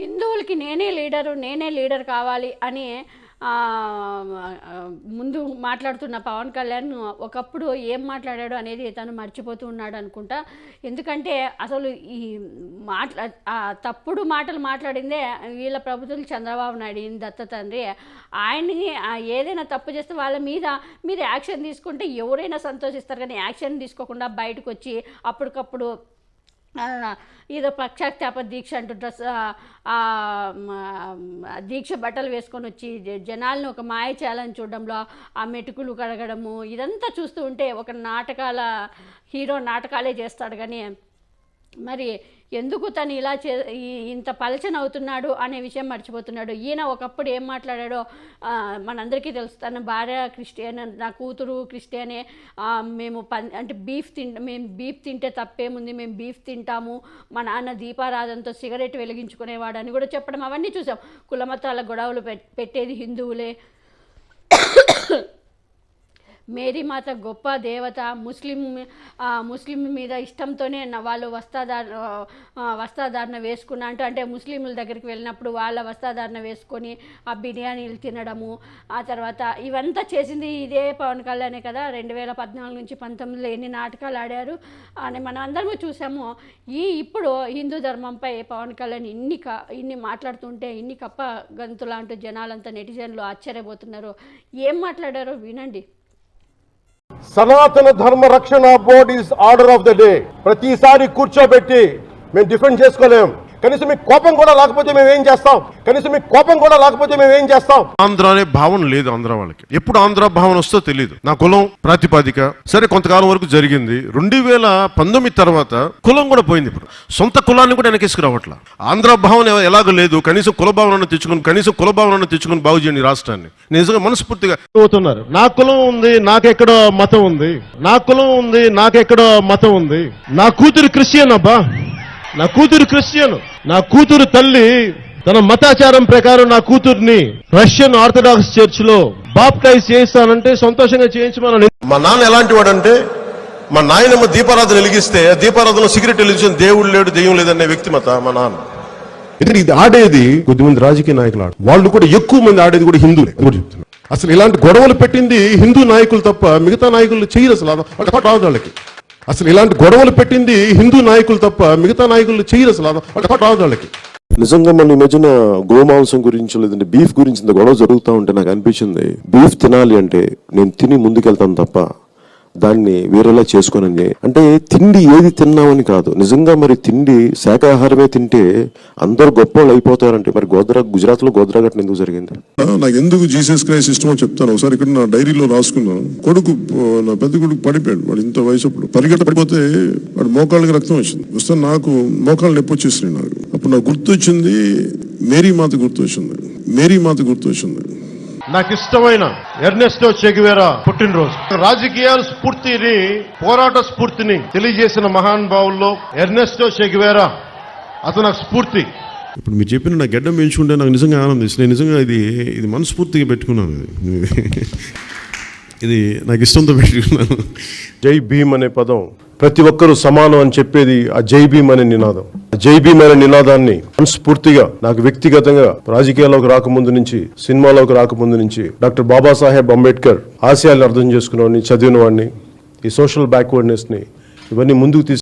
హిందువులకి నేనే లీడరు నేనే లీడర్ కావాలి అని ముందు మాట్లాడుతున్న పవన్ కళ్యాణ్ ఒకప్పుడు ఏం మాట్లాడాడు అనేది తను మర్చిపోతూ ఉన్నాడు అనుకుంటా. ఎందుకంటే అసలు ఈ మాట్లా తప్పుడు మాటలు మాట్లాడిందే వీళ్ళ ప్రభుత్వం చంద్రబాబు నాయుడు దత్త తండ్రి. ఆయన్ని ఏదైనా తప్పు చేస్తే వాళ్ళ మీద మీరు యాక్షన్ తీసుకుంటే ఎవరైనా సంతోషిస్తారు కానీ యాక్షన్ తీసుకోకుండా బయటకు వచ్చి అప్పటికప్పుడు ఏదో పక్షాక్షాప దీక్ష అంటూ డ్రెస్ ఆ, దీక్ష బట్టలు వేసుకొని వచ్చి జనాలను ఒక మాయ చేయాలని చూడడంలో ఆ మెటుకులు కడగడము ఇదంతా చూస్తూ ఉంటే ఒక నాటకాల హీరో నాటకాలే చేస్తాడు. కానీ మరి ఎందుకు తను ఇలా చే ఇంత పలచనవుతున్నాడు అనే విషయం మర్చిపోతున్నాడు. ఈయన ఒకప్పుడు ఏం మాట్లాడాడో మనందరికీ తెలుసు. తన భార్య క్రిస్టియన్ నా కూతురు క్రిస్టియనే మేము పన్ అంటే బీఫ్ తింట మేము బీఫ్ తింటే తప్పేముంది మేము బీఫ్ తింటాము. మా నాన్న దీపారాధనతో సిగరెట్ వెలిగించుకునేవాడు అని కూడా చెప్పడం అవన్నీ చూసాం. కులమతాల గొడవలు పెట్టేది హిందువులే. మేరీమాత గొప్ప దేవత ముస్లిం ముస్లిం మీద ఇష్టంతోనే వాళ్ళు వస్త్రధారణ వస్త్రధారణ వేసుకున్న అంటూ అంటే ముస్లింల దగ్గరికి వెళ్ళినప్పుడు వాళ్ళ వస్త్రధారణ వేసుకొని ఆ బిర్యానీలు తినడము ఆ తర్వాత ఇవంతా చేసింది ఇదే పవన్ కళ్యాణే కదా. రెండు వేల పద్నాలుగు నుంచి పంతొమ్మిదిలో ఎన్ని నాటకాలు ఆడారు అని మనం అందరము చూసాము. ఈ ఇప్పుడు హిందూ ధర్మంపై పవన్ కళ్యాణ్ ఇన్ని క ఇన్ని మాట్లాడుతుంటే ఇన్ని కప్ప గంతులు అంటూ జనాలంతా నెటిజన్లు ఆశ్చర్యపోతున్నారు. ఏం మాట్లాడారో వినండి. Sanatana Dharma Rakshana board is order of the day. ప్రతిసారి కూర్చోబెట్టి మేము డిఫెండ్ చేసుకోలేం. కనీసం మీకు కోపం కూడా లేకపోతే మేము ఏం చేస్తాం? కనీసం మీకు కోపం కూడా లేకపోతే మేము ఏం చేస్తాం? ఆంధ్ర అనే భావన లేదు ఆంధ్ర వాళ్ళకి. ఎప్పుడు ఆంధ్ర భావన వస్తుందో తెలియదు నా కులం ప్రాతిపాదిక. సరే కొంతకాలం వరకు జరిగింది. రెండు వేల పంతొమ్మిది తర్వాత కులం కూడా పోయింది ఇప్పుడు. సొంత కులాన్ని కూడా వెనకేసుకు రావట్ల ఆంధ్ర భావన ఎలాగో లేదు. కనీసం కుల భావనను తెచ్చుకుని కనీసం కుల భావనను తెచ్చుకుని బాగు చేయండి రాష్ట్రాన్ని. నిజంగా మనస్ఫూర్తిగా అవుతున్నారు నా కులం ఉంది నాకెక్కడో మతం ఉంది. నా కులం ఉంది నాకెక్కడో మతం ఉంది. నా కూతురు క్రిస్టియన్ అబ్బా. నా కూతురు క్రిస్టియన్ నా కూతురు తల్లి తన మతాచారం ప్రకారం నా కూతుర్ని రష్యన్ ఆర్థడాక్స్ చర్చ్లో బాప్టైజ్ చేస్తానంటే సంతోషంగా చేయించమని మా నాన్న ఎలాంటి వాడంటే మా నాయనమ్మ దీపారాధన వెలిగిస్తే ఆ దీపారాధన సిగరెట్ వెలిగించిన దేవుడు లేడు దెయ్యం లేదనే వ్యక్తిమత మా నాన్న. ఎందుకంటే ఇది ఆడేది కొద్దిమంది రాజకీయ నాయకులు ఆడు వాళ్ళు కూడా ఎక్కువ మంది ఆడేది కూడా హిందువులే. కూడా చెప్తున్నా. అసలు ఇలాంటి గొడవలు పెట్టింది హిందూ నాయకులు తప్ప మిగతా నాయకులు చేయరు అసలు. వాళ్ళకి. అసలు ఇలాంటి గొడవలు పెట్టింది హిందూ నాయకులు తప్ప మిగతా నాయకులు చేయరు అసలు. వాళ్ళకి రాదు వాళ్ళకి. నిజంగా మన మధ్యన గోమాంసం గురించి లేదంటే బీఫ్ గురించి ఇంత గొడవ జరుగుతూ ఉంటే నాకు అనిపించింది. బీఫ్ తినాలి అంటే నేను తిని ముందుకెళ్తాను తప్ప దాన్ని వేరేలా చేసుకోనండి. అంటే తిండి ఏది తిన్నామని కాదు. నిజంగా మరి తిండి శాకాహారమే తింటే అందరూ గొప్పవాళ్ళు అయిపోతారంటే మరి గోద్రా గుజరాత్లో గోద్రా ఘటన ఎందుకు జరిగింది? నాకు ఎందుకు జీసస్ క్రైస్ట్ ఇష్టమో చెప్తాను. ఒకసారి ఇక్కడ నా డైరీలో రాసుకున్నాను. కొడుకు నా పెద్ద కొడుకు పడిపోయాడు. వాడు ఇంత వయసు అప్పుడు. పరిగెట్ట పడిపోతే వాడు మోకాళ్ళకి రక్తం వచ్చింది. వస్తే నాకు మోకాళ్ళు నొప్పి వచ్చేసినాయి నాకు. అప్పుడు నాకు గుర్తొచ్చింది మేరీ మాత గుర్తు వచ్చింది మేరీ మాత గుర్తు వచ్చింది నాకు ఇష్టమైన ఎర్నెస్టో చెగివేరా పుట్టినరోజు. రాజకీయాల స్ఫూర్తిని పోరాట స్ఫూర్తిని తెలియజేసిన మహానుభావుల్లో ఎర్నెస్టో చెగివేరా. అతను నాకు స్ఫూర్తి. ఇప్పుడు మీరు చెప్పిన నా గడ్డం పెంచుకుంటే నాకు నిజంగా ఆనందిస్తుంది. నేను నిజంగా ఇది ఇది మనస్ఫూర్తిగా పెట్టుకున్నాను. ఇది ఇది నాకు ఇష్టంతో పెట్టుకున్నాను. జై భీమ్ అనే పదం ప్రతి ఒక్కరూ సమానం అని చెప్పేది ఆ జై భీమ్ అనే నినాదం. జై భీమ్ అనే నినాదాన్ని మనస్ఫూర్తిగా నాకు వ్యక్తిగతంగా రాజకీయాల్లోకి రాకముందు నుంచి సినిమాలోకి రాకముందు నుంచి డాక్టర్ బాబాసాహెబ్ అంబేద్కర్ ఆశయాలను అర్థం చేసుకున్న వాడిని చదివిన వాడిని ఈ సోషల్ బ్యాక్వర్డ్నెస్ని ఇవన్నీ ముందుకు తీసు